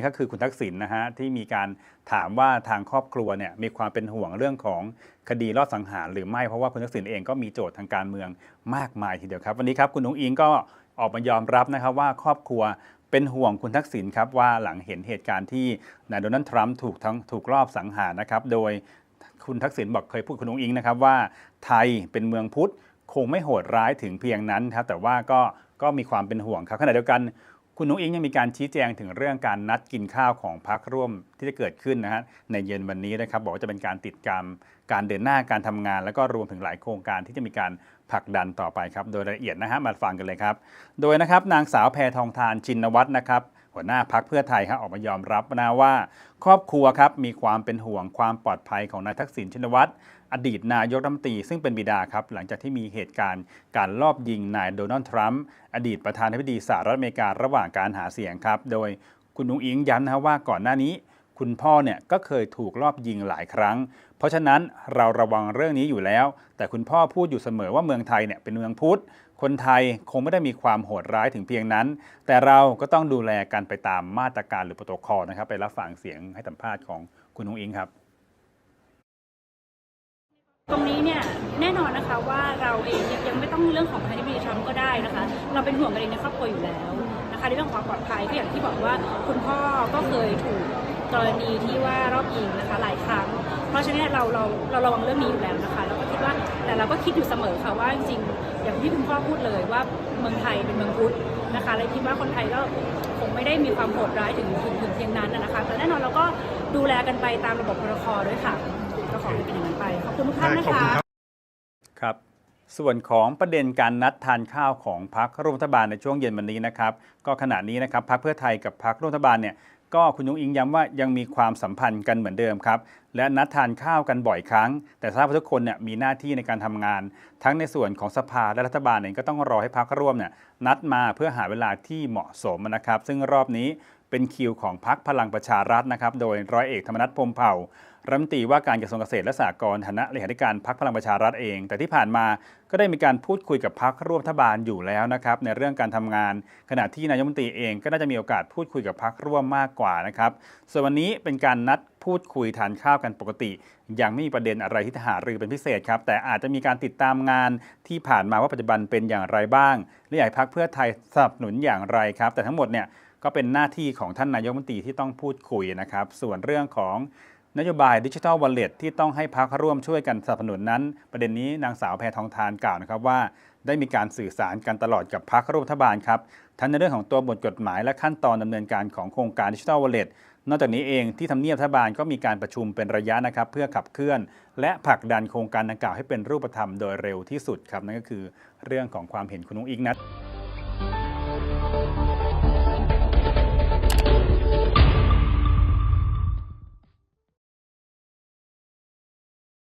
นี่ก็คือคุณทักษิณนะฮะที่มีการถามว่าทางครอบครัวเนี่ยมีความเป็นห่วงเรื่องของคดีรอบสังหารหรือไม่เพราะว่าคุณทักษิณเองก็มีโจทย์ทางการเมืองมากมายทีเดียวครับ วันนี้ครับคุณนุ้งอิงก็ออกมายอมรับนะครับว่าครอบครัวเป็นห่วงคุณทักษิณครับว่าหลังเห็นเหตุการณ์ที่นายโดนัลด์ทรัมป์ถูกทั้งถูกรอบสังหารนะครับโดยคุณทักษิณบอกเคยพูดคุณนุ้งอิงนะครับว่าไทยเป็นเมืองพุทธคงไม่โหดร้ายถึงเพียงนั้นครับแต่ว่าก็ก็มีความเป็นห่วงครับขณะเดียวกัน คุณนุ้งอิงยังมีการชี้แจงถึงเรื่องการนัดกินข้าวของพักร่วมที่จะเกิดขึ้นนะฮะในเย็นวันนี้นะครับบอกว่าจะเป็นการติดกรรมการเดินหน้าการทำงาน แล้วก็รวมถึงหลายโครงการที่จะมีการผลักดันต่อไปครับ โดยรายละเอียดนะฮะมาฟังกันเลยครับ โดยนะครับนางสาวแพทองทานชินวัตรนะครับ หัวหน้าพักเพื่อไทยครับออกมายอมรับนะว่า ครอบครัวครับมีความเป็นห่วงความปลอดภัยของนายทักษิณชินวัตรอดีตนายกรัฐมนตรีซึ่งเป็นบิดาครับ หลังจากที่มีเหตุการณ์การลอบยิงนายโดนัลด์ทรัมป์อดีตประธานาธิบดีสหรัฐอเมริการะหว่างการหาเสียงครับ โดยคุณนุ้งอิงย้ำนะครับว่าก่อนหน้านี้ คุณพ่อเนี่ยก็เคยถูกลอบยิงหลายครั้ง เพราะฉะนั้นเราระวังเรื่องนี้อยู่แล้ว แต่คุณพ่อพูดอยู่เสมอว่าเมืองไทยเนี่ยเป็นเมืองพุทธ คนไทยคงไม่ได้มีความโหดร้ายถึงเพียงนั้น แต่เราก็ต้องดูแลกันไปตามมาตรการหรือโปรโตคอลนะครับ ไปรับฟังเสียงให้สัมภาษณ์ของคุณนุ้งอิงครับ ตรงนี้เนี่ยแน่นอนนะคะว่าเราเองยังไม่ต้องเรื่องของประธานาธิบดีทรัมป์ก็ได้นะคะ เราเป็นห่วงกันเองในครอบครัวอยู่แล้ว นะคะในเรื่องความปลอดภัยก็อย่างที่บอกว่าคุณพ่อก็เคยถูกกรณีที่ว่ารอบยิงนะคะหลายครั้ง เพราะฉะนั้นเราเราเราระวังเรื่องนี้อยู่แล้วนะคะแล้วก็คิดว่าแต่เราก็คิดอยู่เสมอค่ะว่าจริงๆอย่างที่คุณพ่อพูดเลยว่าเมืองไทยเป็นเมืองพุทธนะคะและคิดว่าคนไทยก็คงไม่ได้มีความโหดร้ายถึงถึงถึงเพียงนั้นนะนะคะแต่แน่นอนเราก็ดูแลกันไปตามระบบพรคด้วยค่ะก็ขอให้เป็นอย่างนั้นไปขอบคุณทุกท่านนะคะครับ ส่วนของประเด็นการนัดทานข้าวของพรรคร่วมรัฐบาลในช่วงเย็นวันนี้นะครับก็ขณะนี้นะครับพรรคเพื่อไทยกับพรรคร่วมรัฐบาลเนี่ยก็คุณยงอิงย้ำว่ายังมีความสัมพันธ์กันเหมือนเดิมครับ และนัดทานข้าวกันบ่อยครั้ง แต่ทราบว่าทุกคนเนี่ยมีหน้าที่ในการทำงาน ทั้งในส่วนของสภาและรัฐบาลเองก็ต้องรอให้พรรคร่วมเนี่ยนัดมาเพื่อหาเวลาที่เหมาะสมนะครับ ซึ่งรอบนี้ เป็นคิวของพรรคพลังประชารัฐนะครับโดยร้อยเอกธรรมนัฐพรมเผ่ารัฐมนตรีว่าการกระทรวงเกษตรและสหกรณ์ฐานะเลขาธิการพรรคพลังประชารัฐเอง แต่ที่ผ่านมาก็ได้มีการพูดคุยกับพรรคร่วมรัฐบาลอยู่แล้วนะครับในเรื่องการทำงาน ขณะที่นายกรัฐมนตรีเองก็น่าจะมีโอกาสพูดคุยกับพรรคร่วมมากกว่านะครับส่วนวันนี้เป็นการนัดพูดคุยทานข้าวกันปกติ ยังไม่มีประเด็นอะไรที่หารือเป็นพิเศษครับแต่อาจจะมีการติดตามงานที่ผ่านมาว่าปัจจุบันเป็นอย่างไรบ้างและอยากให้พรรคเพื่อไทยสนับสนุนอย่างไรครับ แต่ทั้งหมดเนี่ย ก็เป็นหน้าที่ของท่านนายกรัฐมนตรีที่ต้องพูดคุยนะครับ ส่วนเรื่องของนโยบายดิจิทัลวอลเล็ตที่ต้องให้พักร่วมช่วยกันสนับสนุนนั้น ประเด็นนี้นางสาวแพทองทานกล่าวนะครับว่า ได้มีการสื่อสารกันตลอดกับพักรัฐบาลครับทั้งในเรื่องของตัวบทกฎหมายและขั้นตอนดำเนินการของโครงการดิจิทัลวอลเล็ตนอกจากนี้เองที่ทำเนียบรัฐบาลก็มีการประชุมเป็นระยะนะครับ เพื่อขับเคลื่อน และผลักดันโครงการดังกล่าวให้เป็นรูปธรรมโดยเร็วที่สุดครับนั่นก็คือเรื่องของความเห็นคุณนุ้งอิงนัท